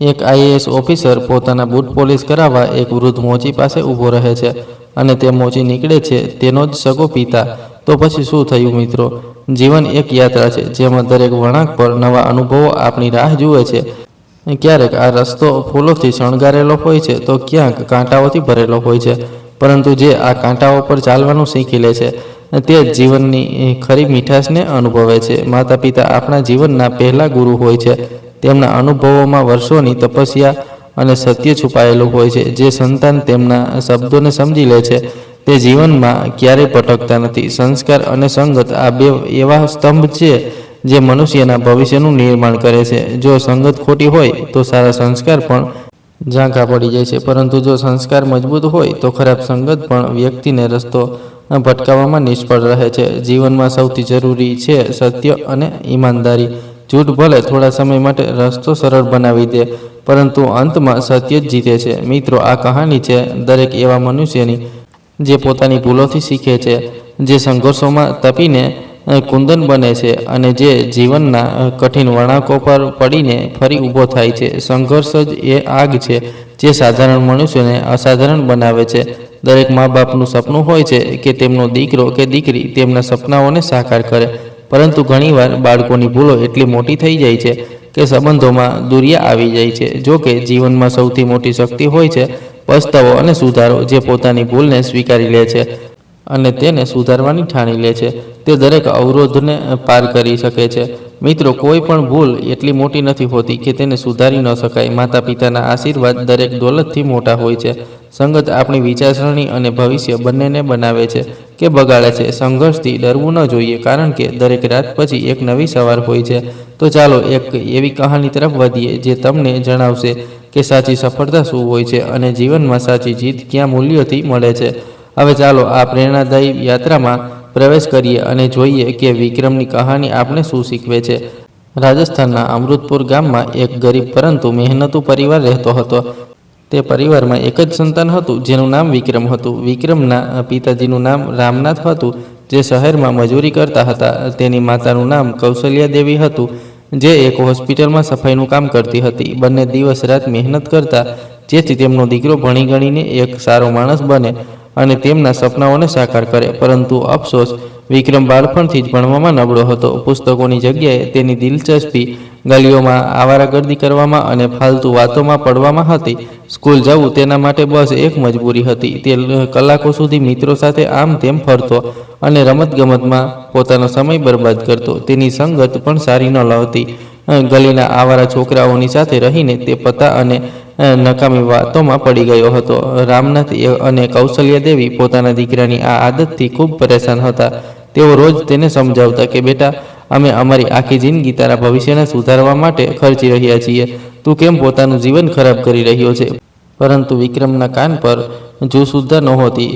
એક IAS officer પોતાના boot polish કરાવવા એક વૃદ્ધ મોચી પાસે ઊભો રહે છે અને તે મોચી નીકળે છે, તેનો જ સગો પિતા. તો પછી શું થયું મિત્રો? જીવન એક યાત્રા છે, જેમાં દરેક વળાંક પર નવા અનુભવો આપણી રાહ જુએ છે. ક્યારેક આ રસ્તો ફૂલોથી શણગારેલો હોય છે, તો ક્યાંક કાંટાઓથી ભરેલો હોય છે. પરંતુ જે આ કાંટાઓ પર ચાલવાનું શીખી લે છે, તે જ જીવનની ખરી મીઠાશને અનુભવે છે. માતા પિતા આપણા જીવનના પહેલા ગુરુ હોય છે. તેમના અનુભવોમાં વર્ષોની તપસ્યા અને સત્ય છુપાયેલું હોય છે. જે સંતાન તેમના શબ્દોને સમજી લે છે, તે જીવનમાં ક્યારેય ભટકતા નથી. સંસ્કાર અને સંગત આ બે એવા સ્તંભ છે જે મનુષ્યના ભવિષ્યનું નિર્માણ કરે છે. જો સંગત ખોટી હોય, તો સારા સંસ્કાર પણ ઝાંખા પડી જાય છે. પરંતુ જો સંસ્કાર મજબૂત હોય, તો ખરાબ સંગત પણ વ્યક્તિને રસ્તો ભટકાવવામાં નિષ્ફળ રહે છે. જીવનમાં સૌથી જરૂરી છે સત્ય અને ઈમાનદારી. જૂઠ ભલે થોડા સમય માટે રસ્તો સરળ બનાવી દે, પરંતુ અંતમાં સત્ય જ જીતે છે. મિત્રો, આ કહાની છે દરેક એવા મનુષ્યની જે પોતાની ભૂલોથી શીખે છે, જે સંઘર્ષોમાં તપીને કુંદન બને છે અને જે જીવનના કઠિન વળાંકો પર પડીને ફરી ઊભો થાય છે. સંઘર્ષ જ એ આગ છે જે સાધારણ મનુષ્યને અસાધારણ બનાવે છે. દરેક મા બાપનું સપનું હોય છે કે તેમનો દીકરો કે દીકરી તેમના સપનાઓને સાકાર કરે. પરંતુ ઘણીવાર બાળકોની ભૂલો એટલી મોટી થઈ જાય છે કે સંબંધોમાં દુરિયા આવી જાય છે. જો કે જીવનમાં સૌથી મોટી શક્તિ હોય છે પસ્તાવો અને સુધારો જે પોતાની ભૂલને સ્વીકારી લે છે અને તેને સુધારવાની ઠાણી લે છે. તે દરેક અવરોધને પાર કરી શકે છે. મિત્રો, કોઈ પણ ભૂલ એટલી મોટી નથી હોતી કે તેને સુધારી ન શકાય. માતા પિતાના આશીર્વાદ દરેક દોલતથી મોટા હોય છે. સંગત આપણી વિચારસરણી અને ભવિષ્ય બંનેને બનાવે છે કે બગાડે છે. સંઘર્ષથી ડરવું ન જોઈએ કારણ કે દરેક રાત પછી એક નવી સવાર હોય છે. તો ચાલો એક એવી કહાની તરફ વધીએ જે તમને જણાવશે કે સાચી સફળતા શું હોય છે અને જીવનમાં સાચી જીત ક્યાં મૂલ્યોથી મળે છે. હવે ચાલો આ પ્રેરણાદાયી યાત્રામાં પ્રવેશ કરીએ અને જોઈએ કે વિક્રમની કહાની આપણે શું શીખવે છે. રાજસ્થાનના અમૃતપુર ગામમાં એક ગરીબ પરંતુ મહેનતુ પરિવાર રહેતો હતો. તે પરિવારમાં એક જ સંતાન હતું, જેનું નામ વિક્રમ હતું. વિક્રમના પિતાજીનું નામ રામનાથ હતું, જે શહેરમાં મજૂરી કરતા હતા. તેની માતાનું નામ કૌશલ્યા દેવી હતું, જે એક હોસ્પિટલમાં સફાઈનું કામ કરતી હતી. બંને દિવસ રાત મહેનત કરતા, જેથી તેમનો દીકરો ભણી ગણીને એક સારો માણસ બને. અને તેમના સપનાઓને સાકાર કરે. પરંતુ અફસોસ, વિક્રમ બાળપણથી જ ભણવામાં નબળો હતો. પુસ્તકોની જગ્યાએ તેની દિલચસ્પી ગલીઓમાં, આવારાગર્દી કરવામાં અને ફાલતુ વાતોમાં પડવામાં હતી. સ્કૂલ જવું તેના માટે બસ એક મજબૂરી હતી. તે કલાકો સુધી મિત્રો સાથે આમ તેમ ફરતો અને રમતગમતમાં પોતાનો સમય બરબાદ કરતો. તેની સંગત પણ સારી ન લાવતી. ગલીના આવારા છોકરાઓની સાથે રહીને તે પતા અને નકામી વાતોમાં પડી ગયો હતો. રામનાથ અને કૌશલ્યા દેવી પોતાના દીકરાની આ આદતથી ખૂબ પરેશાન હતા. તેઓ રોજ તેને સમજાવતા કે, બેટા, અમે અમારી આખી જિંદગી તારા ભવિષ્યને સુધારવા માટે ખર્ચી રહ્યા છીએ. તું કેમ પોતાનું જીવન ખરાબ કરી રહ્યો છે? પરંતુ વિક્રમના કાન પર જો સુદ્ધા નહોતી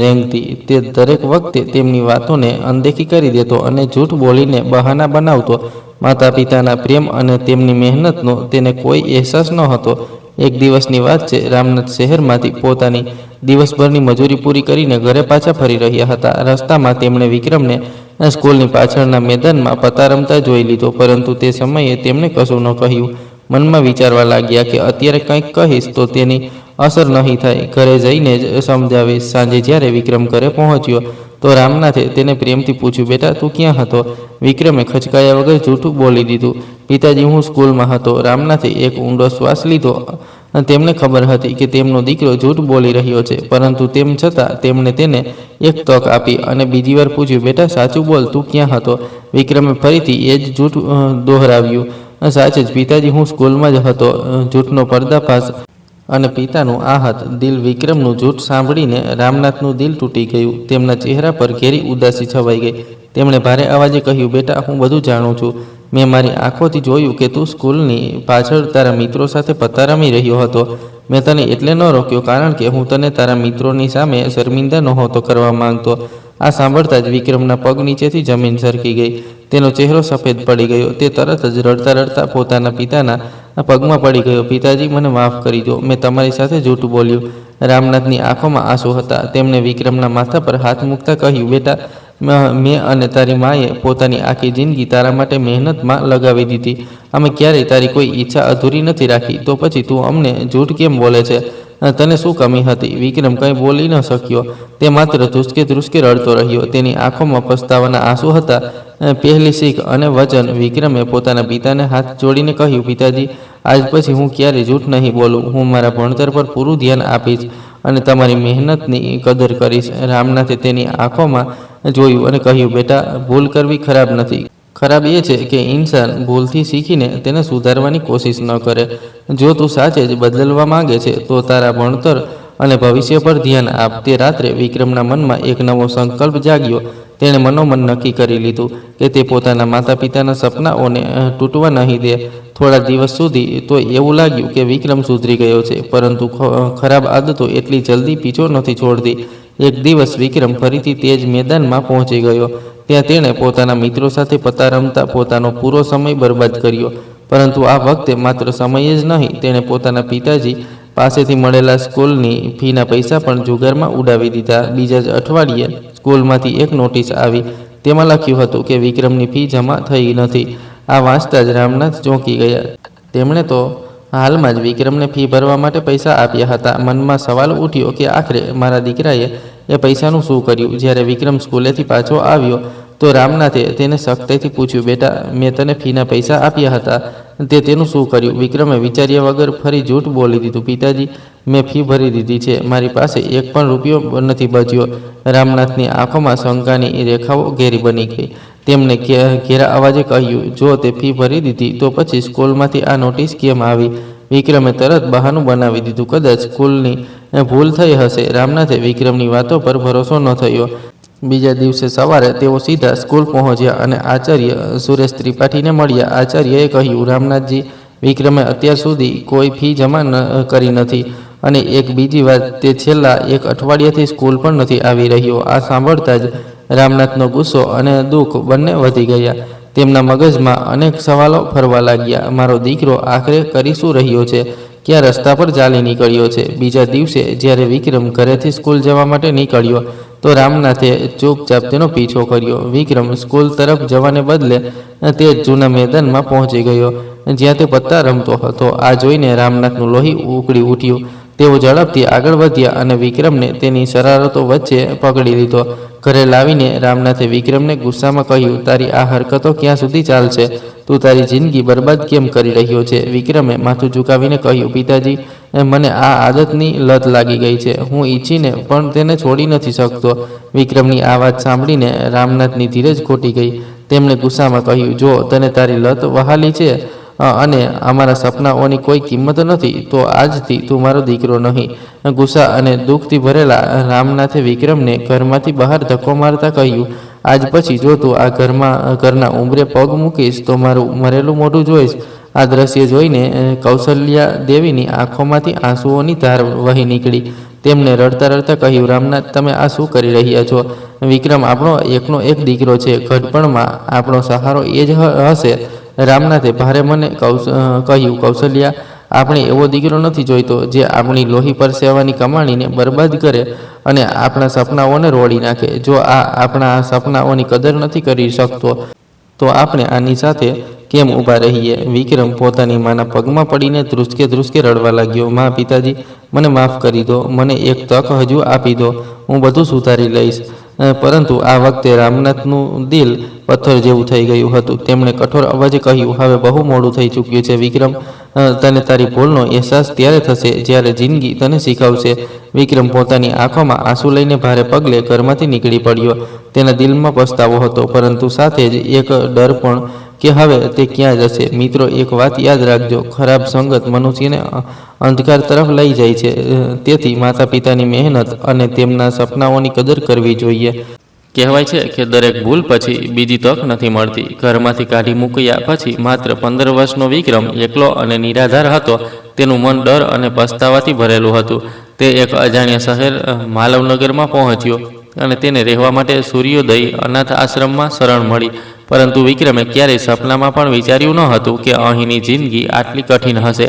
રેંગતી. તે દરેક વખતે તેમની વાતોને અનદેખી કરી દેતો અને જૂઠ બોલીને બહાના બનાવતો. માતા પિતાના પ્રેમ અને તેમની મહેનતનો તેને કોઈ અહેસાસ ન હતો એક દિવસની વાત છે, રામનાથ શહેરમાંથી પોતાની દિવસભરની મજૂરી પૂરી કરીને ઘરે પાછા ફરી રહ્યા હતા. રસ્તામાં તેમણે વિક્રમને સ્કૂલની પાછળના મેદાનમાં પતા રમતા જોઈ લીધો, પરંતુ તે સમયે તેમણે કશું ન કહ્યું. મનમાં વિચારવા લાગ્યા કે અત્યારે કંઈક કહીશ તો તેની અસર નહીં થાય. ઘરે જઈને જ સમજાવીશ. સાંજે જ્યારે વિક્રમ ઘરે પહોંચ્યો તો રામનાથે તેને પ્રેમથી પૂછ્યું, બેટા, તું ક્યાં હતો? વિક્રમે ખચકાયા વગર જૂઠું બોલી દીધું, પિતાજી, હું સ્કૂલમાં હતો. રામનાથે એક ઊંડો શ્વાસ લીધો તેમને ખબર હતી કે તેમનો દીકરો જૂઠ બોલી રહ્યો છે, પરંતુ તેમ છતાં તેમણે તેને એક તક આપી અને બીજી વાર પૂછ્યું, બેટા, સાચું બોલ, તું ક્યાં હતો? વિક્રમે ફરીથી એ જ જૂઠ દોહરાવ્યું સાચે જ, પિતાજી, હું સ્કૂલમાં જ હતો જૂઠનો પર્દાફાશ અને પિતાનું આહત, દિલ વિક્રમનું જૂઠ સાંભળીને રામનાથનું દિલ તૂટી ગયું. તેમના ચહેરા પર ઘેરી ઉદાસી છવાઈ ગઈ. તેમણે ભારે અવાજે કહ્યું, બેટા, હું બધું જાણું છું. મેં મારી આંખોથી જોયું કે તું સ્કૂલની પાછળ તારા મિત્રો સાથે પત્તા રમી રહ્યો હતો. મેં તને એટલે ન રોક્યો કારણ કે હું તને તારા મિત્રોની સામે શર્મિંદા નહોતો કરવા માંગતો. આ સાંભળતા જ વિક્રમના પગ નીચેથી જમીન સરકી ગઈ. તેનો ચહેરો સફેદ પડી ગયો. તે તરત જ રડતા રડતા પોતાના પિતાના પગમાં પડી ગયો. પિતાજી, મને માફ કરી દો. મેં તમારી સાથે જૂઠું બોલ્યું. રામનાથની આંખોમાં આંસુ હતા. તેમણે વિક્રમના માથા પર હાથ મૂકતા કહ્યું, બેટા મેં અને તારી માએ પોતાની આખી જિંદગી તારા માટે મહેનતમાં લગાવી દીધી. અમે ક્યારેય તારી કોઈ ઈચ્છા અધૂરી નથી રાખી. તો પછી તું અમને જૂઠ કેમ બોલે છે? તને શું કમી હતી? વિક્રમ કંઈ બોલી ન શક્યો. તે માત્ર ધ્રુસકે ધ્રુસકે રડતો રહ્યો. તેની આંખોમાં પસ્તાવાના આંસુ હતા. પહેલી શીખ અને વચન વિક્રમે પોતાના પિતાને હાથ જોડીને કહ્યું, પિતાજી, આજ પછી હું ક્યારેય જૂઠ નહીં બોલું. હું મારા ભણતર પર પૂરું ધ્યાન આપીશ અને તમારી મહેનતની કદર કરીશ. રામનાથે તેની આંખોમાં જોયું અને કહ્યું, બેટા, ભૂલ કરવી ખરાબ નથી. ખરાબ એ છે કે ઇન્સાન ભૂલથી શીખીને તેને સુધારવાની કોશિશ ન કરે. જો તું સાચે જ બદલવા માંગે છે, તો તારા ભણતર અને ભવિષ્ય પર ધ્યાન આપ. તે રાત્રે વિક્રમના મનમાં એક નવો સંકલ્પ જાગ્યો. તેણે મનોમન નક્કી કરી લીધું કે તે પોતાના માતા પિતાના સપનાઓને તૂટવા નહીં દે. થોડા દિવસ સુધી તો એવું લાગ્યું કે વિક્રમ સુધરી ગયો છે, પરંતુ ખરાબ આદતો એટલી જલ્દી પીછો નથી છોડતી. એક દિવસ વિક્રમ ફરીથી તે જ મેદાનમાં પહોંચી ગયો. ત્યાં તેણે પોતાના મિત્રો સાથે પત્તા રમતા પોતાનો પૂરો સમય બરબાદ કર્યો. પરંતુ આ વખતે માત્ર સમય જ નહીં, તેણે પોતાના પિતાજી પાસેથી મળેલા સ્કૂલની ફીના પૈસા પણ જુગારમાં ઉડાવી દીધા. બીજા જ અઠવાડિયે સ્કૂલમાંથી એક નોટિસ આવી. તેમાં લખ્યું હતું કે વિક્રમની ફી જમા થઈ નથી. આ વાંચતા જ રામનાથ ચોંકી ગયા. તેમણે તો હાલમાં જ વિક્રમને ફી ભરવા માટે પૈસા આપ્યા હતા. મનમાં સવાલ ઉઠ્યો કે આખરે મારા દીકરાએ એ પૈસાનું શું કર્યું? જ્યારે વિક્રમ સ્કૂલેથી પાછો આવ્યો, તો રામનાથે તેને સખ્તાઈથી પૂછ્યું, બેટા, મેં તને ફીના પૈસા આપ્યા હતા. તે તેનું શું કર્યું? વિક્રમે વિચાર્યા વગર ફરી જૂઠ બોલી દીધું, પિતાજી, મેં ફી ભરી દીધી છે. મારી પાસે એક પણ રૂપિયો નથી બચ્યો. રામનાથની આંખોમાં શંકાની રેખાઓ ઘેરી બની ગઈ. તેમણે ઘેરા અવાજે કહ્યું, જો તે ફી ભરી દીધી, તો પછી સ્કૂલમાંથી આ નોટિસ કેમ આવી? વિક્રમે તરત બહાનું બનાવી દીધું. કદાચ સ્કૂલની ભૂલ થઈ હશે. રામનાથે વિક્રમની વાતો પર ભરોસો ન થયો. બીજા દિવસે સવારે તેઓ સીધા સ્કૂલ પહોંચ્યા અને આચાર્ય સુરેશ ત્રિપાઠીને મળ્યા. આચાર્યએ કહ્યું, રામનાથજી, વિક્રમે અત્યાર સુધી કોઈ ફી જમા ન કરી નથી અને એક બીજી વાત, તે છેલ્લા એક અઠવાડિયાથી સ્કૂલ પણ નથી આવી રહ્યો. આ સાંભળતા જ રામનાથનો ગુસ્સો અને દુઃખ બંને વધી ગયા. તેમના મગજમાં અનેક સવાલો ફરવા લાગ્યા. મારો દીકરો આખરે કરી શું રહ્યો છે? ક્યાં રસ્તા પર ચાલી નીકળ્યો છે? બીજા દિવસે જ્યારે વિક્રમ ઘરેથી સ્કૂલ જવા માટે નીકળ્યો, તો રામનાથે ચૂપચાપ તેનો પીછો કર્યો. વિક્રમ સ્કૂલ તરફ જવાને બદલે તે જૂના મેદાનમાં પહોંચી ગયો, જ્યાં તે પત્તા રમતો હતો. આ જોઈને રામનાથનું લોહી ઉકળી ઉઠ્યું. તેઓ ઝડપથી આગળ વધ્યા અને વિક્રમને તેની શરારતો વચ્ચે પકડી લીધો. ઘરે લાવીને રામનાથે વિક્રમને ગુસ્સામાં કહ્યું, તારી આ હરકતો ક્યાં સુધી ચાલશે? તું તારી જિંદગી બરબાદ કેમ કરી રહ્યો છે? વિક્રમે માથું ઝુકાવીને કહ્યું, પિતાજી મને આ આદતની લત લાગી ગઈ છે. હું ઈચ્છીને પણ તેને છોડી નથી શકતો. વિક્રમની આ વાત સાંભળીને રામનાથની ધીરજ ખોટી ગઈ. તેમણે ગુસ્સામાં કહ્યું, જો તને તારી લત વહાલી છે અને અમારા સપનાઓની કોઈ કિંમત નથી, તો આજથી તું મારો દીકરો નહીં. ગુસ્સા અને દુઃખથી ભરેલા રામનાથે વિક્રમને ઘરમાંથી બહાર ધક્કો મારતા કહ્યું, આજ પછી જો તું આ ઘરમાં, ઘરના ઉંબરે પગ મૂકીશ, તો મારું મરેલું મોઢું જોઈશ. આ દ્રશ્ય જોઈને કૌશલ્યા દેવીની આંખોમાંથી આંસુઓની ધાર વહી નીકળી. તેમણે રડતા રડતા કહ્યું, રામનાથ, તમે આ શું કરી રહ્યા છો? વિક્રમ આપણો એકનો એક દીકરો છે. ઘડપણમાં આપણો સહારો એ જ હશે. રામનાથે ભારે મને કહ્યું, કૌશલ્યા, આપણે એવો દીકરો નથી જોઈતો જે આપણી લોહી પર સેવાની કમાણીને બરબાદ કરે અને આપણા સપનાઓને રોડી નાખે. જો આ આપણા સપનાઓની કદર નથી કરી શકતો, તો આપણે આની સાથે કેમ ઊભા રહીએ? વિક્રમ પોતાની માના પગમાં પડીને ધ્રુસકે ધ્રુસકે રડવા લાગ્યો. મા પિતાજી, મને માફ કરી દો. મને એક તક હજુ આપી દો. હું બધું સુધારી લઈશ. પરંતુ આ વખતે રામનાથનું દિલ પથ્થર જેવું થઈ ગયું હતું. તેમણે કઠોર અવાજે કહ્યું, હવે બહુ મોડું થઈ ચૂક્યું છે, વિક્રમ. તને તારી ભૂલનો અહેસાસ ત્યારે થશે જ્યારે જિંદગી તને શીખવશે. વિક્રમ પોતાની આંખોમાં આંસુ લઈને ભારે પગલે ઘરમાંથી નીકળી પડ્યો. તેના દિલમાં પસ્તાવો હતો, પરંતુ સાથે જ એક ડર પણ કે હવે તે ક્યાં જશે? મિત્રો, એક વાત યાદ રાખજો. ખરાબ સંગત મનુષ્યને અંધકાર તરફ લઈ જાય છે. તેથી માતા પિતાની મહેનત અને તેમના સપનાઓની કદર કરવી જોઈએ. કહેવાય છે કે દરેક ભૂલ પછી બીજી તક નથી મળતી. ઘરમાંથી કાઢી મૂક્યા પછી માત્ર પંદર વર્ષનો વિક્રમ એકલો અને નિરાધાર હતો. તેનું મન ડર અને પસ્તાવાથી ભરેલું હતું. તે એક અજાણ્યા શહેર માલવનગરમાં પહોંચ્યો અને તેને રહેવા માટે સૂર્યોદય, અનાથ આશ્રમમાં શરણ મળી. પરંતુ વિક્રમે ક્યારેય સપનામાં પણ વિચાર્યું ન હતું કે અહીંની જિંદગી આટલી કઠિન હશે.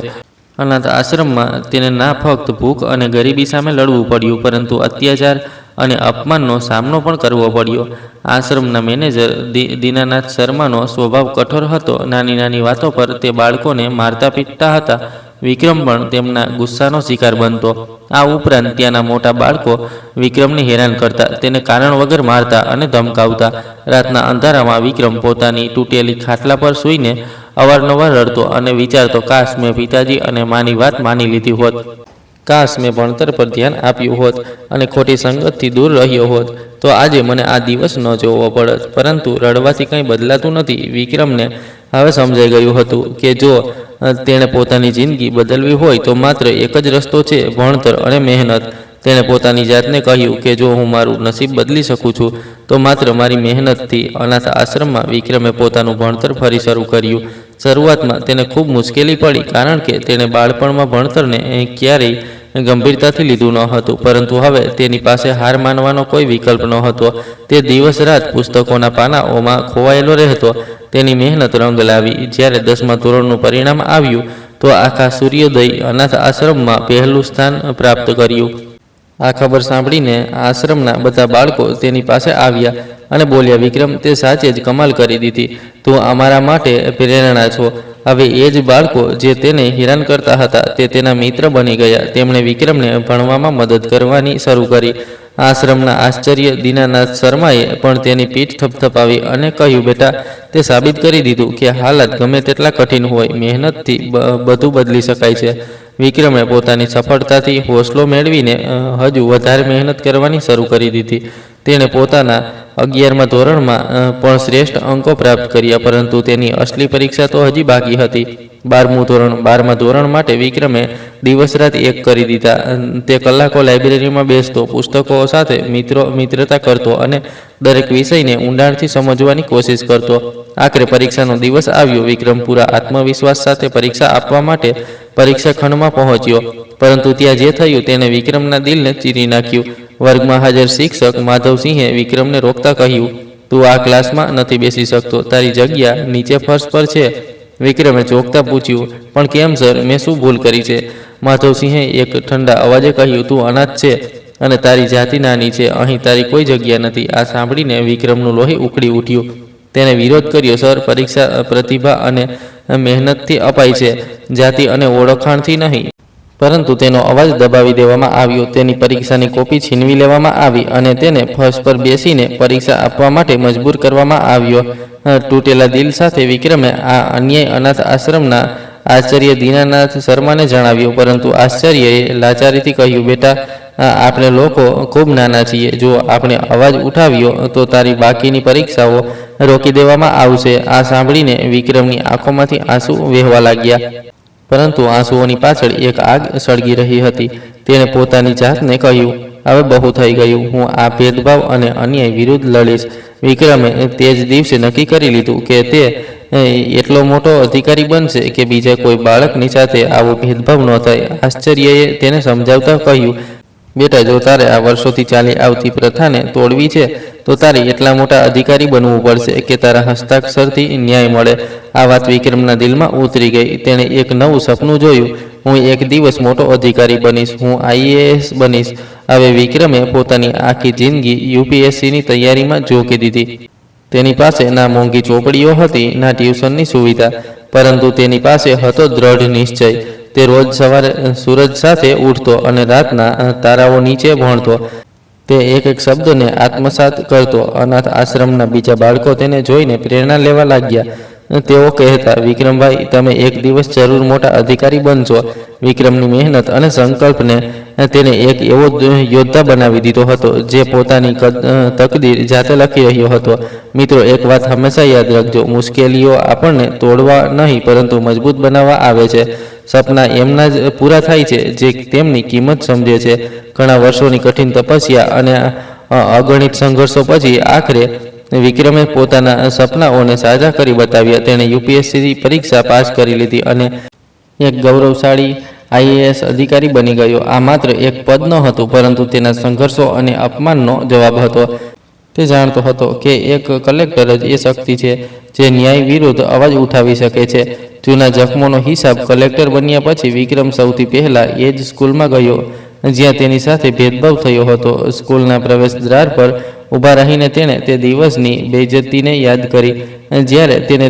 અનાથ આશ્રમમાં તેને ના ફક્ત ભૂખ અને ગરીબી સામે લડવું પડ્યું, પરંતુ અત્યાચાર અને અપમાનનો સામનો પણ કરવો પડ્યો. આશ્રમના મેનેજર દીનાનાથ શર્માનો સ્વભાવ કઠોર હતો. નાની નાની વાતો પર તે બાળકોને મારતા પીટતા હતા. વિક્રમ પણ તેમના ગુસ્સાનો શિકાર બનતો. આ ઉપરાંત ત્યાંના મોટા બાળકો વિક્રમને હેરાન કરતા, તેને કારણ વગર મારતા અને ધમકાવતા. રાતના અંધારામાં વિક્રમ પોતાની તૂટેલી ખાટલા પર સૂઈને અવારનવાર રડતો અને વિચારતો, કાશ મેં પિતાજી અને માની વાત માની લીધી હોત. કાશ મેં ભણતર પર ધ્યાન આપ્યું હોત અને ખોટી સંગતથી દૂર રહ્યો હોત, તો આજે મને આ દિવસ ન જોવો પડત. પરંતુ રડવાથી કંઈ બદલાતું નથી. વિક્રમને હવે સમજાઈ ગયું હતું કે જો તેણે પોતાની જિંદગી બદલવી હોય તો માત્ર એક જ રસ્તો છે, ભણતર અને મહેનત. તેણે પોતાની જાતને કહ્યું કે જો હું મારું નસીબ બદલી શકું છું, તો માત્ર મારી મહેનતથી અનાથ આશ્રમમાં વિક્રમે પોતાનું ભણતર ફરી શરૂ કર્યું. શરૂઆતમાં તેને ખૂબ મુશ્કેલી પડી, કારણ કે તેણે બાળપણમાં ભણતરને ક્યારેય ગંભીરતાથી લીધું ન હતું, પરંતુ હવે તેની પાસે હાર માનવાનો કોઈ વિકલ્પ ન હતો તે દિવસ રાત પુસ્તકોના પાનાઓમાં ખોવાયેલો રહેતો. તેની મહેનત રંગ લાવી. જ્યારે દસમા ધોરણનું પરિણામ આવ્યું, તો આખા સૂર્યોદય અનાથ આશ્રમમાં પહેલું સ્થાન પ્રાપ્ત કર્યું. આ ખબર સાંભળીને આશ્રમના બધા બાળકો તેની પાસે આવ્યા અને બોલ્યા, વિક્રમ, તે સાચે જ કમાલ કરી દીધી. તું અમારા માટે પ્રેરણા છો. હવે એ જ બાળકો જે તેને હેરાન કરતા હતા, તે તેના મિત્ર બની ગયા. તેમણે વિક્રમને ભણવામાં મદદ કરવાની શરૂ કરી. આશ્રમના આશ્ચર્ય દીનાનાથ શર્માએ પણ તેની પીઠ થપથપાવી અને કહ્યું, બેટા, તે સાબિત કરી દીધું કે હાલત ગમે તેટલા કઠિન હોય, મહેનતથી બધું બદલી શકાય છે. વિક્રમે પોતાની સફળતાથી હોસલો મેળવીને હજુ વધારે મહેનત કરવાની શરૂ કરી દીધી. તેણે પોતાના અગિયારમા ધોરણમાં પણ શ્રેષ્ઠ અંકો પ્રાપ્ત કર્યા, પરંતુ તેની અસલી પરીક્ષા તો હજી બાકી હતી. બારમું ધોરણ, બારમા ધોરણ માટે વિક્રમે દિવસ રાત એક કરી દીધા. તે કલાકો લાઇબ્રેરીમાં બેસતો, પુસ્તકો સાથે મિત્રો, મિત્રતા કરતો અને દરેક વિષયને ઊંડાણથી સમજવાની કોશિશ કરતો. આખરે પરીક્ષાનો દિવસ આવ્યો. વિક્રમ પૂરા આત્મવિશ્વાસ સાથે પરીક્ષા આપવા માટે પરીક્ષા ખંડમાં પહોંચ્યો. પરંતુ ત્યાં જે થયું તેને વિક્રમના દિલને ચીરી નાખ્યું. વર્ગમાં હાજર શિક્ષક માધવસિંહે વિક્રમને રોકતા કહ્યું, તું આ ક્લાસમાં નથી બેસી શકતો. તારી જગ્યા નીચે ફર્શ પર છે. વિક્રમે ચોકતા પૂછ્યું, પણ કેમ સર? મેં શું ભૂલ કરી છે? માધવસિંહે એક ઠંડા અવાજે કહ્યું, તું અનાથ છે અને તારી જાતિ નાની છે. અહીં તારી કોઈ જગ્યા નથી. આ સાંભળીને વિક્રમનું લોહી ઉકળી ઉઠ્યું. તેને વિરોધ કર્યો, સર, પરીક્ષા પ્રતિભા અને મહેનતથી અપાય છે, જાતિ અને ઓળખાણથી નહીં. પરંતુ તેનો અવાજ દબાવી દેવામાં આવ્યો, તેની પરીક્ષાની કોપી છીનવી લેવામાં આવી અને તેને ફર્શ પર બેસીને પરીક્ષા આપવા માટે મજબૂર કરવામાં આવ્યો. તૂટેલા દિલ સાથે વિક્રમે આ અન્યાય અનાથ આશ્રમના આચાર્ય દીનાનાથ શર્માને જણાવ્યું, પરંતુ આશ્ચર્યએ લાચારીથી કહ્યું, બેટા આપણે લોકો ખૂબ નાના છીએ. જો આપણે અવાજ ઉઠાવ્યો, તો તારી બાકીની પરીક્ષાઓ રોકી દેવામાં આવશે. આ સાંભળીને વિક્રમની આંખોમાંથી આંસુ વહેવા લાગ્યા. પરંતુ આંસુઓની પાછળ એક આગ સળગી રહી હતી. તેણે પોતાની જાતને કહ્યું, હવે બહુ થઈ ગયું. હું આ ભેદભાવ અને અન્યાય વિરુદ્ધ લડીશ. વિક્રમે તે જ દિવસે નક્કી કરી લીધું કે તે એટલો મોટો અધિકારી બનશે કે બીજા કોઈ બાળકની સાથે આવો ભેદભાવ ન થાય. આશ્ચર્યએ તેને સમજાવતા કહ્યું બેટા, જો તારે આ વર્ષોથી ચાલી આવતી પ્રથાને તોડવી છે, તો તારે એટલા મોટા અધિકારી બનવું પડશે કે તારા હસ્તાક્ષરથી ન્યાય મળે. આ વાત વિક્રમના દિલમાં ઉતરી ગઈ. તેણે એક નવું સપનું જોયું. હું એક દિવસ મોટો અધિકારી બનીશ. હું આઈએએસ બનીશ. હવે વિક્રમે પોતાની આખી જિંદગી યુપીએસસીની તૈયારીમાં ઝોંકી દીધી. તેની પાસે ના મોંઘી ચોપડીઓ હતી, ના ટ્યુશનની સુવિધા. પરંતુ તેની પાસે હતો દ્રઢ નિશ્ચય. તે રોજ સવારે સૂરજ સાથે ઉઠતો અને રાતના તારાઓ નીચે ભણતો. તે એક એક શબ્દને આત્મસાત કરતો. અનાથ આશ્રમના બીજા બાળકો તેને જોઈને પ્રેરણા લેવા લાગ્યા. તેઓ કહેતા, વિક્રમભાઈ, તમે એક દિવસ જરૂર મોટા અધિકારી બનશો વિક્રમની મહેનત અને સંકલ્પને તેને એક એવો યોદ્ધા બનાવી દીધો હતો, જે પોતાની તકદીર જાતે લખી રહ્યો હતો. મિત્રો, એક વાત હંમેશા યાદ રાખજો. મુશ્કેલીઓ આપણને તોડવા નહીં, પરંતુ મજબૂત બનાવવા આવે છે. સપના એમના જ પૂરા થાય છે, જે તેમની કિંમત સમજે છે. ઘણા વર્ષોની કઠિન તપસ્યા અને અગણિત સંઘર્ષો પછી આખરે વિક્રમે પોતાના સપનાઓને સાજા કરી બતાવ્યા. તેણે યુપીએસસી પરીક્ષા પાસ કરી લીધી અને એક ગૌરવશાળી આઈએએસ અધિકારી બની ગયો. આ માત્ર એક પદ ન હતું પરંતુ તેના સંઘર્ષો અને અપમાનનો જવાબ હતો. તે જાણતો હતો કે એક કલેક્ટર જ એ શક્તિ છે જે ન્યાય વિરુદ્ધ અવાજ ઉઠાવી શકે છે. જૂના જખમોનો હિસાબ કલેક્ટર બન્યા પછી વિક્રમ સૌથી પહેલા એ જ સ્કૂલમાં ગયો. જ્યાં તેની સાથે ભેદભાવ થયો હતો. સ્કૂલના પ્રવેશ દ્વાર પર ઊભા રહીને તેણે તે દિવસની બેજતીને યાદ કરી. જ્યારે તેને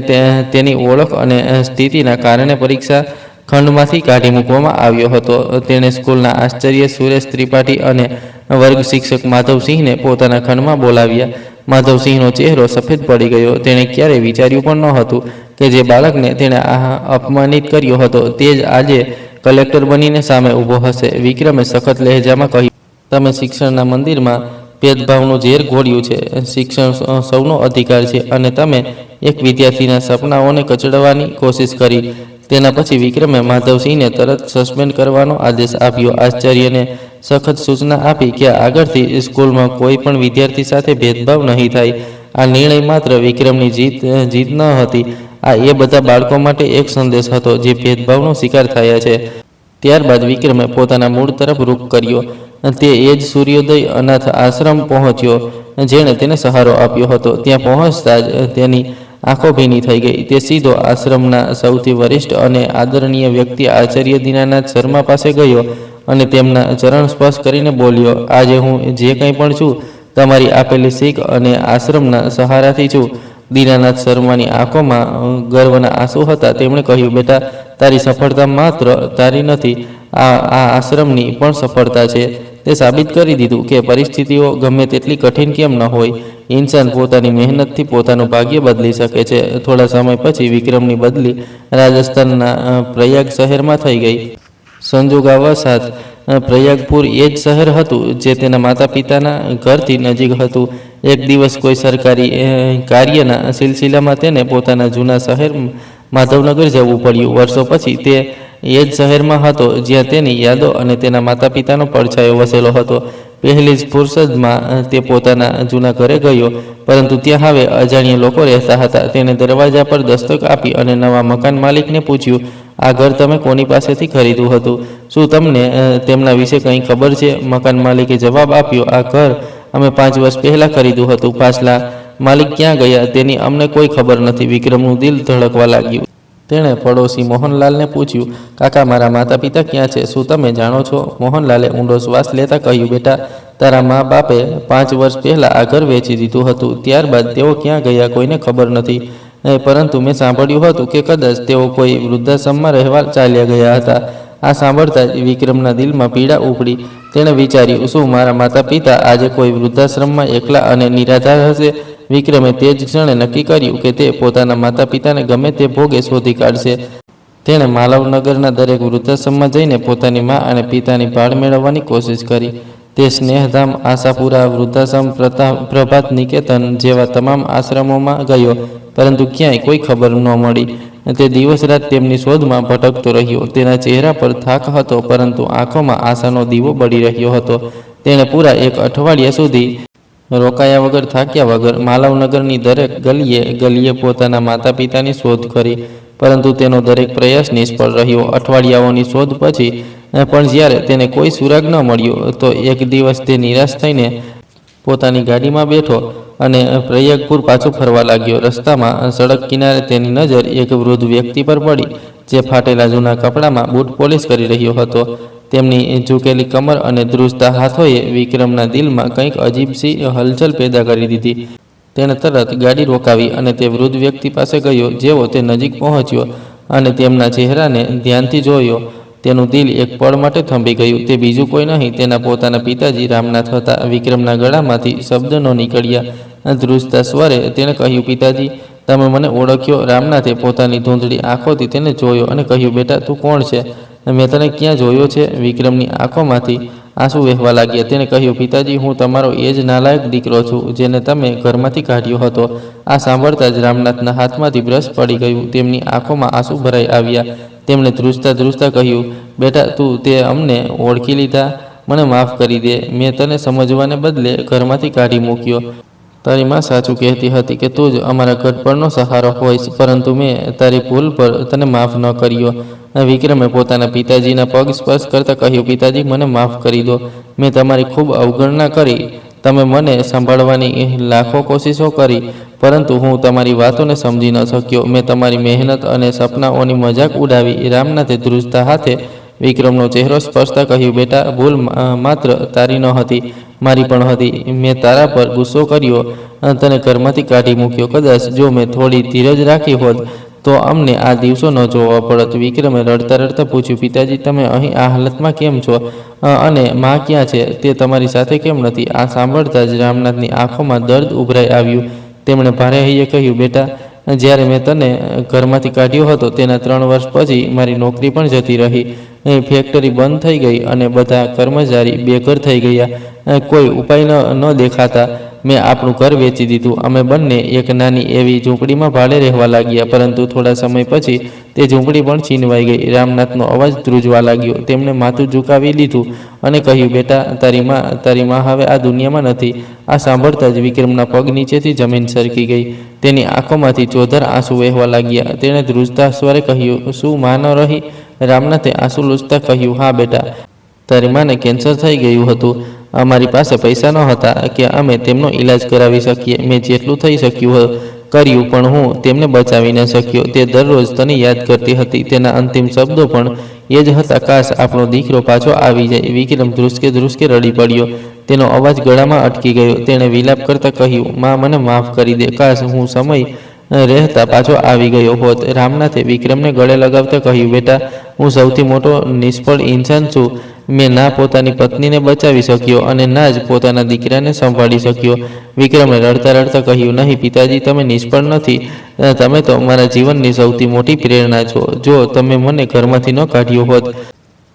તેની ઓળખ અને સ્થિતિના કારણે પરીક્ષા ખંડમાંથી કાઢી મૂકવામાં આવ્યો હતો. તેણે સ્કૂલના આશ્ચર્ય સુરેશ ત્રિપાઠી અને વર્ગ શિક્ષક માધવસિંહને પોતાના ખંડમાં બોલાવ્યા. માધવસિંહનો ચહેરો સફેદ પડી ગયો. તેણે ક્યારેય વિચાર્યું પણ નહોતું કે જે બાળકને તેણે આ અપમાનિત કર્યો હતો તે જ આજે કલેક્ટર બનીને સામે ઊભો હશે. વિક્રમે સખત લહેજામાં કહ્યું, તમે શિક્ષણના મંદિરમાં ભેદભાવનું ઝેર ઘોડ્યું છે. શિક્ષણ સૌનો અધિકાર છે અને તમે એક વિદ્યાર્થીના સપનાઓને કચડવાની કોશિશ કરી. તેના પછી વિક્રમે માધવસિંહને તરત સસ્પેન્ડ કરવાનો આદેશ આપ્યો. આચાર્યને સખત સૂચના આપી કે આગળથી સ્કૂલમાં કોઈ પણ વિદ્યાર્થી સાથે ભેદભાવ નહીં થાય. આ નિર્ણય માત્ર વિક્રમની જીત જીત ન હતી. આ એ બધા બાળકો માટે એક સંદેશ હતો જે ભેદભાવનો શિકાર થયા છે. ત્યારબાદ વિક્રમે પોતાના મૂળ તરફ રૂખ કર્યો. તે એ જ સૂર્યોદય અનાથ આશ્રમ પહોંચ્યો, જેણે તેને સહારો આપ્યો હતો. ત્યાં પહોંચતા જ તેની આંખો ભીની થઈ ગઈ. તે સીધો આશ્રમના સૌથી વરિષ્ઠ અને આદરણીય વ્યક્તિ આચાર્ય દીનાનાથ શર્મા પાસે ગયો. અને તેમના ચરણ સ્પર્શ કરીને બોલ્યો, આજે હું જે કંઈ પણ છું, તમારી આપેલી શીખ અને આશ્રમના સહારાથી છું. દીનાનાથ શર્માની આંખોમાં ગર્વના આંસુ હતા. તેમણે કહ્યું, બેટા, તારી સફળતા માત્ર તારી નથી, આ આ આશ્રમની પણ સફળતા છે. તે સાબિત કરી દીધું કે પરિસ્થિતિઓ ગમે તેટલી કઠિન કેમ ન હોય. ઇન્સાન પોતાની મહેનતથી પોતાનું ભાગ્ય બદલી શકે છે. થોડા સમય પછી વિક્રમની બદલી રાજસ્થાનના પ્રયાગ શહેરમાં થઈ ગઈ. સંજોગાવસાત પ્રયાગપુર એ જ શહેર હતું જે તેના માતા પિતાના ઘરથી નજીક હતું. એક દિવસ કોઈ સરકારી કાર્યના સિલસિલામાં તેને પોતાના જૂના શહેર માધવનગર જવું પડ્યું. વર્ષો પછી તે એ જ શહેરમાં હતો જ્યાં તેની યાદો અને તેના માતા પિતાનો પડછાયો વસેલો હતો. પહેલી જ ફુરસદમાં તે પોતાના જૂના ઘરે ગયો, પરંતુ ત્યાં હવે અજાણ્યા લોકો રહેતા હતા. તેને દરવાજા પર દસ્તક આપી અને નવા મકાન માલિકને પૂછ્યું આ ઘર તમે કોની પાસેથી ખરીદ્યું હતું? શું તમને તેમના વિશે કંઈ ખબર છે? મકાન માલિકે જવાબ આપ્યો, આ ઘર અમે પાંચ વર્ષ પહેલાં ખરીદ્યું હતું, પાછલા માલિક ક્યાં ગયા? તેની અમને કોઈ ખબર નથી. વિક્રમનું દિલ ધડકવા લાગ્યું. તેણે પડોશી મોહનલાલને પૂછ્યું, કાકા, મારા માતા પિતા ક્યાં છે? શું તમે જાણો છો? મોહનલાલે ઊંડો શ્વાસ લેતા કહ્યું, બેટા, તારા મા બાપે પાંચ વર્ષ પહેલાં આ ઘર વેચી દીધું હતું. ત્યારબાદ તેઓ ક્યાં ગયા કોઈને ખબર નથી. એ, પરંતુ મેં સાંભળ્યું હતું કે કદાચ તેઓ કોઈ વૃદ્ધાશ્રમમાં રહેવા ચાલ્યા ગયા હતા. આ સાંભળતા જ વિક્રમના દિલમાં પીડા ઉપડી. તેણે વિચાર્યું શું મારા માતા પિતા આજે કોઈ વૃદ્ધાશ્રમમાં એકલા અને નિરાધાર હશે? વિક્રમે તે જ ક્ષણે નક્કી કર્યું કે તે પોતાના માતા પિતાને ગમે તે ભોગે શોધી કાઢશે. તેણે માલવનગરના દરેક વૃદ્ધાશ્રમમાં જઈને પોતાની મા અને પિતાની ભાળ મેળવવાની કોશિશ કરી. તે સ્નેહધામ આશાપુરા વૃદ્ધાશ્રમ પ્રભાત નિકેતન જેવા તમામ આશ્રમોમાં ગયો. પરંતુ ક્યાંય કોઈ ખબર ન મળી તે દિવસ રાત તેમની શોધમાં ભટકતો રહ્યો. તેના ચહેરા પર થાક હતો, પરંતુ આંખોમાં આશાનો દીવો બળી રહ્યો હતો. તેણે પૂરા એક અઠવાડિયા સુધી રોકાયા વગર થાક્યા વગર માલવનગરની દરેક ગલીએ ગલીએ પોતાના માતા પિતાની શોધ કરી, પરંતુ તેનો દરેક પ્રયાસ નિષ્ફળ રહ્યો. અઠવાડિયાઓની શોધ પછી, પણ જ્યારે તેને કોઈ સુરાગ ન મળ્યો, તો એક દિવસ તે નિરાશ થઈને પોતાની ગાડીમાં બેઠો અને પ્રયાગપુર પાછો ફરવા લાગ્યો. રસ્તામાં સડક કિનારે તેની નજર એક વૃદ્ધ વ્યક્તિ પર પડી, જે ફાટેલા જૂના કપડામાં બૂટ પોલિશ કરી રહ્યો હતો. તેમની ઝૂકેલી કમર અને ધ્રુજતા હાથોએ વિક્રમના દિલમાં કંઈક અજીબસી હલચલ પેદા કરી દીધી. તેણે તરત ગાડી રોકાવી અને તે વૃદ્ધ વ્યક્તિ પાસે ગયો, જેવો તે નજીક પહોંચ્યો અને તેમના ચહેરાને ધ્યાનથી જોયો. તેનું દિલ એક પળ માટે થંભી ગયું. તે બીજું કોઈ નહીં. તેના પોતાના પિતાજી રામનાથ હતા. વિક્રમના ગળામાંથી શબ્દ ન નીકળ્યા ધ્રુજતા સ્વરે તેણે કહ્યું, પિતાજી, તમે મને ઓળખ્યો. રામનાથે પોતાની ધૂંધળી આંખોથી તેને જોયો અને કહ્યું, બેટા, તું કોણ છે? મેં તને ક્યાં જોયો છે? વિક્રમની આંખોમાંથી આંસુ વહેવા લાગ્યા. તેણે કહ્યું, પિતાજી, હું તમારો એ જ નાલાયક દીકરો છું, જેને તમે ઘરમાંથી કાઢ્યો હતો. આ સાંભળતા જ રામનાથના હાથમાંથી બ્રશ પડી ગયું. તેમની આંખોમાં આંસુ ભરાઈ આવ્યા. તેમણે ધ્રુજતા ધ્રુજતા કહ્યું, બેટા, તું તે અમને ઓળખી લીધા. મને માફ કરી દે. મેં તને સમજવાને બદલે ઘરમાંથી કાઢી મૂક્યો. તારી માં સાચું કહેતી હતી કે તું જ અમારા ઘડપણનો સહારો હોઈશ, પરંતુ મેં તારી ભૂલ પર તને માફ ન કર્યો. વિક્રમે પોતાના પિતાજીના પગ સ્પર્શ કરતા કહ્યું, પિતાજી, મને માફ કરી દો. મેં તમારી ખૂબ અવગણના કરી. તમે મને સંભાળવાની લાખો કોશિશો કરી. પરંતુ હું તમારી વાતોને સમજી ન શક્યો. મેં તમારી મહેનત અને સપનાઓની મજાક ઉડાવી. રામનાથે ધ્રુજતા હાથે વિક્રમનો ચહેરો સ્પર્શતા કહ્યું, બેટા, ભૂલ માત્ર તારી ન હતી, મારી પણ હતી. મેં તારા પર ગુસ્સો કર્યો તને ઘરમાંથી કાઢી મૂક્યો. કદાચ જો મેં થોડી ધીરજ રાખી હોત, તો અમને આ દિવસો ન જોવા પડત. વિક્રમે રડતા રડતા પૂછ્યું, પિતાજી, તમે અહીં આ હાલતમાં કેમ છો? અને માં ક્યાં છે? તે તમારી સાથે કેમ નથી? આ સાંભળતા જ રામનાથની આંખોમાં દર્દ ઉભરાઈ આવ્યું. તેમણે ભારે હૈયે કહ્યું, બેટા, જ્યારે મેં તને ઘરમાંથી કાઢ્યો હતો, તેના ત્રણ વર્ષ પછી મારી નોકરી પણ જતી રહી. ફેક્ટરી બંધ થઈ ગઈ અને બધા કર્મચારી બેઘર થઈ ગયા. કોઈ ઉપાય ન દેખાતા. મેં આપણું ઘર વેચી દીધું. અમે બંને એક નાની એવી ઝૂંપડીમાં ભાડે રહેવા લાગ્યા, પરંતુ થોડા સમય પછી તે ઝૂંપડી પણ છીનવાઈ ગઈ. રામનાથનો અવાજ ધ્રુજવા લાગ્યો. તેમણે માથું ઝુકાવી લીધું અને કહ્યું, બેટા, તારી માં તારી માં હવે આ દુનિયામાં નથી. આ સાંભળતા જ વિક્રમના પગ નીચેથી જમીન સરકી ગઈ. તેની આંખોમાંથી ચોધર આંસુ વહેવા લાગ્યા. તેણે ધ્રુજતા સ્વરે કહ્યું, શું માં ન રહી? રામનાથે આંસુ લૂછતા કહ્યું, હા, બેટા. તારી માને કેન્સર થઈ ગયું હતું. અમારી પાસે પૈસા ન હતા કે અમે તેમનો ઈલાજ કરાવી શકીએ. મેં જેટલું થઈ શક્યું કર્યું પણ હું તેમને બચાવી ન શક્યો. તે દરરોજ તને યાદ કરતી હતી. તેના અંતિમ શબ્દો પણ એ જ હતા. કાશ આપણો દીકરો પાછો આવી જાય. વિક્રમ ધ્રુસકે ધ્રુસકે રડી પડ્યો. તેનો અવાજ ગળામાં અટકી ગયો. તેણે વિલાપ કરતા કહ્યું, માં, મને માફ કરી દે. કાશ હું સમય રહેતા પાછો આવી ગયો હોત. રામનાથે વિક્રમને ગળે લગાવતા કહ્યું, બેટા, હું સૌથી મોટો નિષ્ફળ ઇન્સાન છું. મેં ના પોતાની પત્નીને બચાવી શક્યો અને ના જ પોતાના દીકરાને સંભાળી શક્યો. વિક્રમે રડતા રડતા કહ્યું, નહીં, પિતાજી, તમે નિષ્ફળ નથી. તમે તો મારા જીવનની સૌથી મોટી પ્રેરણા છો. જો તમે મને ઘરમાંથી ન કાઢ્યો હોત,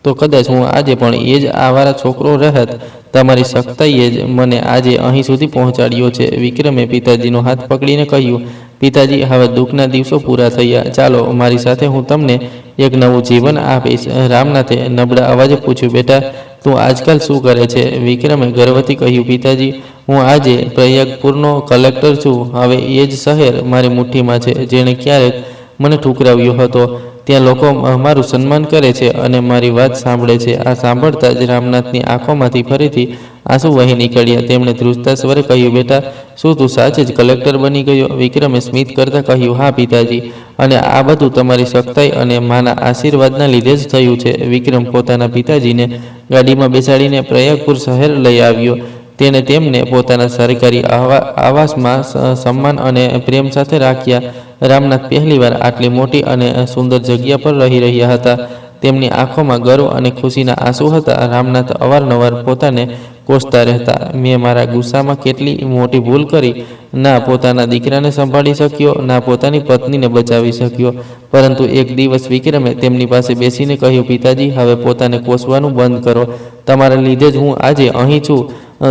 તો કદાચ હું આજે પણ એ જ આવારા છોકરો રહેત. તમારી સખ્તાઈએ જ મને આજે અહીં સુધી પહોંચાડ્યો છે. વિક્રમે પિતાજીનો હાથ પકડીને કહ્યું પિતાજી, હવે દુઃખના દિવસો પૂરા થયા. ચાલો, મારી સાથે હું તમને એક નવું જીવન આપીશ. રામનાથે નબળા અવાજે પૂછ્યું, બેટા, તું આજકાલ શું કરે છે? વિક્રમે ગર્વથી કહ્યું, પિતાજી, હું આજે પ્રયાગપુરનો કલેક્ટર છું. હવે એ જ શહેર મારી મુઠ્ઠીમાં છે, જેણે ક્યારેક મને ઠુકરાવ્યો હતો. ત્યાં લોકો મારું સન્માન કરે છે અને મારી વાત સાંભળે છે. આ સાંભળતા જ રામનાથની આંખોમાંથી ફરીથી આંસુ વહી નીકળ્યા. તેમણે ધ્રુજતા સ્વરે કહ્યું, બેટા, શું તું સાચે જ કલેક્ટર બની ગયો? વિક્રમે સ્મિત કરતા કહ્યું, હા, પિતાજી. અને આ બધું તમારી સખ્તાઈ અને માના આશીર્વાદના લીધે જ થયું છે. વિક્રમ પોતાના પિતાજીને ગાડીમાં બેસાડીને પ્રયાગપુર શહેર લઈ આવ્યો. તેણે તેમને પોતાના સરકારી આવા, આવાસમાં સન્માન અને પ્રેમ સાથે રાખ્યા. રામનાથ પહેલીવાર આટલી મોટી અને સુંદર જગ્યા પર રહી રહ્યા હતા. તેમની આંખોમાં ગર્વ અને ખુશીના આંસુ હતા. રામનાથ અવારનવાર પોતાને કોસતા રહેતા. મેં મારા ગુસ્સામાં કેટલી મોટી ભૂલ કરી. ના પોતાના દીકરાને સંભાળી શક્યો, ના પોતાની પત્નીને બચાવી શક્યો. પરંતુ એક દિવસ વિક્રમે તેમની પાસે બેસીને કહ્યું, પિતાજી, હવે પોતાને કોસવાનું બંધ કરો. તમારા લીધે જ હું આજે અહીં છું.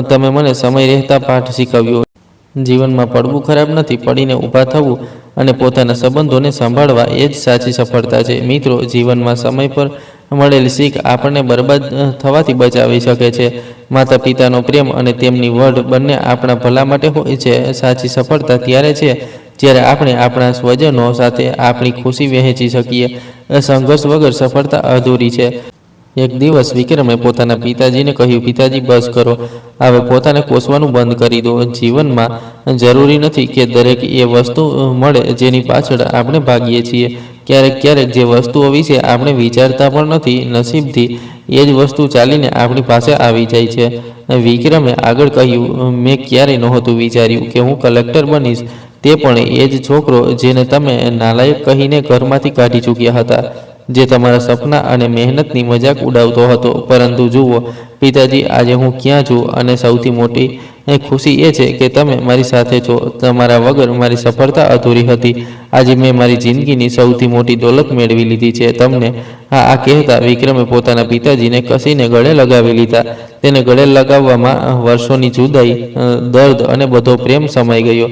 તમે મને સમય રહેતા પાઠ શીખવ્યો. જીવનમાં પડવું ખરાબ નથી, પડીને ઊભા થવું અને પોતાના સંબંધોને સંભાળવા એ જ સાચી સફળતા છે. મિત્રો, જીવનમાં સમય પર મળેલી શીખ આપણને બરબાદ થવાથી બચાવી શકે છે. માતા પિતાનો પ્રેમ અને તેમની વડ બંને આપણા ભલા માટે હોય છે, સાચી સફળતા ત્યારે છે, જ્યારે આપણે આપણા સ્વજનો સાથે આપણી ખુશી વહેંચી શકીએ. સંઘર્ષ વગર સફળતા અધૂરી છે. એક દિવસ વિક્રમે પોતાના પિતાજીને કહ્યું, પિતાજી, બસ કરો. હવે પોતાને કોસવાનું બંધ કરી દો. જીવનમાં જરૂરી નથી કે દરેક એ વસ્તુ મળે જેની પાછળ આપણે ભાગીએ છીએ. ક્યારેક ક્યારેક જે વસ્તુઓ વિશે આપણે વિચારતા પણ નથી, નસીબથી એ જ વસ્તુ ચાલીને આપણી પાસે આવી જાય છે. વિક્રમે આગળ કહ્યું, મેં ક્યારેય નહોતું વિચાર્યું કે હું કલેક્ટર બનીશ. તે પણ એ જ છોકરો જેને તમે નાલાયક કહીને ઘરમાંથી કાઢી ચૂક્યા હતા. જે તમારા સપના અને મહેનતની મજાક ઉડાવતો હતો. પરંતુ જુઓ, પિતાજી, આજે હું ક્યાં છું અને સૌથી મોટી ખુશી એ છે કે તમે મારી સાથે છો. તમારા વગર મારી સફળતા અધૂરી હતી. આજે મેં મારી જિંદગીની સૌથી મોટી દોલત મેળવી લીધી છે. તમને આ આ કહેતા વિક્રમે પોતાના પિતાજીને કસીને ગળે લગાવી લીધા. તેને ગળે લગાવવામાં વર્ષોની જુદાઈ દર્દ અને બધો પ્રેમ સમાઈ ગયો.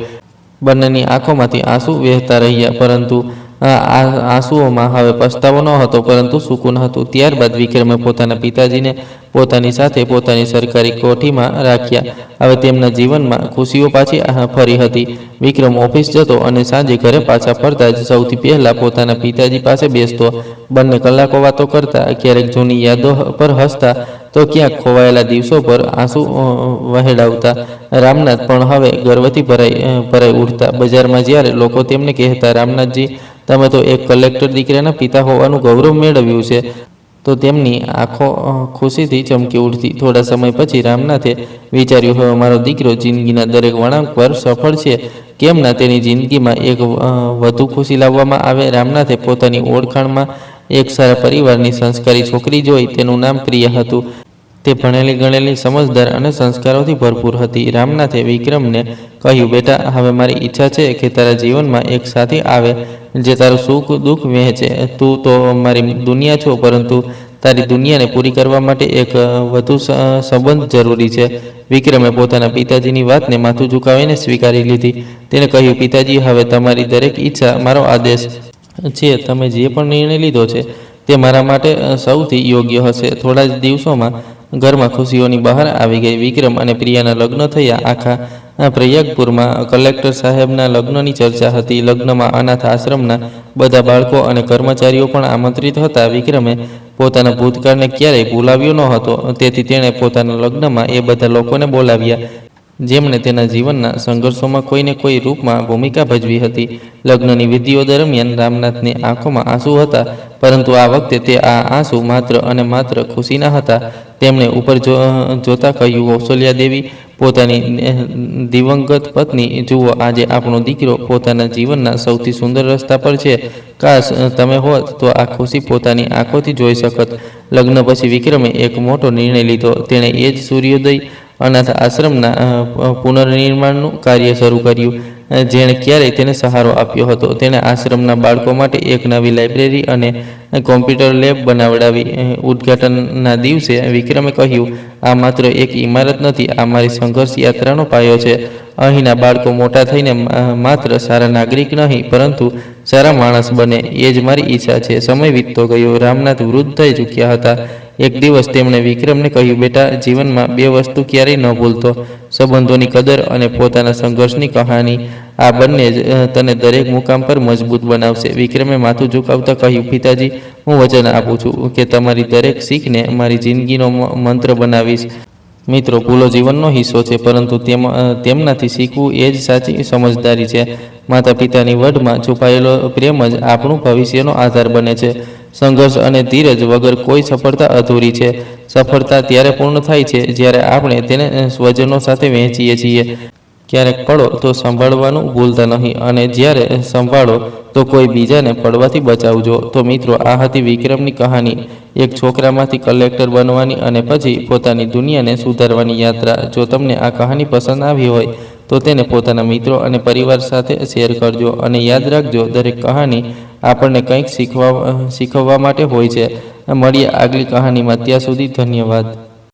બંનેની આંખોમાંથી આંસુ વહેતા રહ્યા. પરંતુ આંસુઓમાં હવે પસ્તાવો ન હતો, પરંતુ સુકૂન હતું. ત્યારબાદ વિક્રમે પોતાના પિતાજીને પોતાની સાથે પોતાની સરકારી કોઠીમાં રાખ્યા. હવે તેમના જીવનમાં ખુશીઓ પાછી ફરી હતી. વિક્રમ ઓફિસ જતો અને સાંજે ઘરે પાછા ફરતા જ સૌથી પહેલા પોતાના પિતાજી પાસે બેસતો. બંને કલાકો વાતો કરતા, ક્યારેક જૂની યાદો પર હસતા, તો ક્યાંક ખોવાયેલા દિવસો પર આંસુ વહેડાવતા. રામનાથ પણ હવે ગર્વથી ભરાઈ ભરાઈ ઉઠતા. બજારમાં જ્યારે લોકો તેમને કહેતા, રામનાથજી તમે તો એક કલેક્ટર દીકરાના પિતા હોવાનું ગૌરવ મેળવ્યું છે. તો તેમની આંખો ખુશીથી ચમકી ઉઠતી. થોડા સમય પછી રામનાથે વિચાર્યું, હવે મારો દીકરો જિંદગીના દરેક વળાંક પર સફળ છે. કેમ ના તેની જિંદગીમાં એક વધુ ખુશી લાવવામાં આવે? રામનાથે પોતાની ઓળખાણમાં એક સારા પરિવારની સંસ્કારી છોકરી જોઈ. તેનું નામ પ્રિય હતું. તે ભણેલી ગણેલી સમજદાર અને સંસ્કારોથી ભરપૂર હતી. રામનાથે વિક્રમને કહ્યું, બેટા, હવે મારી ઈચ્છા છે કે તારા જીવનમાં એક સાથી આવે જે તારું સુખ દુઃખ વહેંચે. તું તો મારી દુનિયા છો, પરંતુ તારી દુનિયાને પૂરી કરવા માટે એક વધુ સંબંધ જરૂરી છે. વિક્રમે પોતાના પિતાજીની વાતને માથું ઝુકાવીને સ્વીકારી લીધી. તેણે કહ્યું, પિતાજી, હવે તમારી દરેક ઈચ્છા મારો આદેશ છે. તમે જે પણ નિર્ણય લીધો છે તે મારા માટે સૌથી યોગ્ય હશે. થોડા જ દિવસોમાં ઘરમાં ખુશીઓની બહાર આવી ગઈ. વિક્રમ અને પ્રિયાના લગ્ન થયા. આખા પ્રયાગપુરમાં કલેક્ટર સાહેબના લગ્નની ચર્ચા હતી. લગ્નમાં અનાથ આશ્રમના બધા બાળકો અને કર્મચારીઓ પણ આમંત્રિત હતા. વિક્રમે પોતાના ભૂતકાળને ક્યારેય ભૂલાવ્યો ન હતો. તેથી તેણે પોતાના લગ્નમાં એ બધા લોકોને બોલાવ્યા. જેમણે તેના જીવનના સંઘર્ષોમાં કોઈને કોઈ રૂપમાં ભૂમિકા ભજવી હતી. લગ્નની વિધિઓ દરમિયાન રામનાથની આંખોમાં આંસુ હતા, પરંતુ આ વખતે તે આ આંસુ માત્ર અને માત્ર ખુશીના હતા. તેમણે ઉપર જોતા કહ્યું કૌશલ્યા દેવી, પોતાની દિવંગત પત્ની, જુઓ, આજે આપણો દીકરો પોતાના જીવનના સૌથી સુંદર રસ્તા પર છે. કાશ તમે હોત તો આ ખુશી પોતાની આંખોથી જોઈ શકત. લગ્ન પછી વિક્રમે એક મોટો નિર્ણય લીધો. તેણે એ જ સૂર્યોદય અનાથ આશ્રમના પુનર્નિર્માણનું કાર્ય શરૂ કર્યું. જેણે ક્યારેય તેને સહારો આપ્યો હતો. તેણે આશ્રમના બાળકો માટે એક નવી લાઇબ્રેરી અને કોમ્પ્યુટર લેબ બનાવડાવી. ઉદ્ઘાટનના દિવસે વિક્રમે કહ્યું, આ માત્ર એક ઇમારત નથી, આ મારી સંઘર્ષ યાત્રાનો પાયો છે. અહીંના બાળકો મોટા થઈને માત્ર સારા નાગરિક નહીં, પરંતુ સારા માણસ બને. એ જ મારી ઈચ્છા છે. સમય વીતતો ગયો. રામનાથ વૃદ્ધ થઈ ચૂક્યા હતા. એક દિવસ તેમણે વિક્રમને કહ્યું, બેટા, જીવનમાં બે વસ્તુ ક્યારેય ન ભૂલતો. સંબંધોની કદર અને પોતાના સંઘર્ષની કહાની. આ બંને જ તને દરેક મુકામ પર મજબૂત બનાવશે. વિક્રમે માથું ઝુકાવતા કહ્યું, પિતાજી, હું વચન આપું છું કે તમારી દરેક શીખને મારી જિંદગીનો મંત્ર બનાવીશ. મિત્રો, ભૂલો જીવનનો હિસ્સો છે, પરંતુ તેમ તેમનાથી શીખવું એ જ સાચી સમજદારી છે. માતા પિતાની વડમાં છુપાયેલો પ્રેમ જ આપણું ભવિષ્યનો આધાર બને છે. સંઘર્ષ અને ધીરજ વગર કોઈ સફળતા અધૂરી છે. સફળતા ત્યારે પૂર્ણ થાય છે, જ્યારે આપણે તેને સ્વજનો સાથે વહેંચીએ છીએ. ક્યારેક પડો તો સંભાળવાનું ભૂલતા નહીં. અને જ્યારે સંભાળો તો કોઈ બીજાને પડવાથી બચાવજો. તો મિત્રો, આ હતી વિક્રમની કહાની. એક છોકરામાંથી કલેક્ટર બનવાની અને પછી પોતાની દુનિયાને સુધારવાની યાત્રા. જો તમને આ કહાની પસંદ આવી હોય, તો તેને પોતાના મિત્રો અને પરિવાર સાથે શેર કરજો અને યાદ રાખજો, દરેક કહાની આપણને કંઈક શીખવા, શીખવવા માટે હોય છે. મળીએ આગલી કહાનીમાં. ત્યાં સુધી ધન્યવાદ.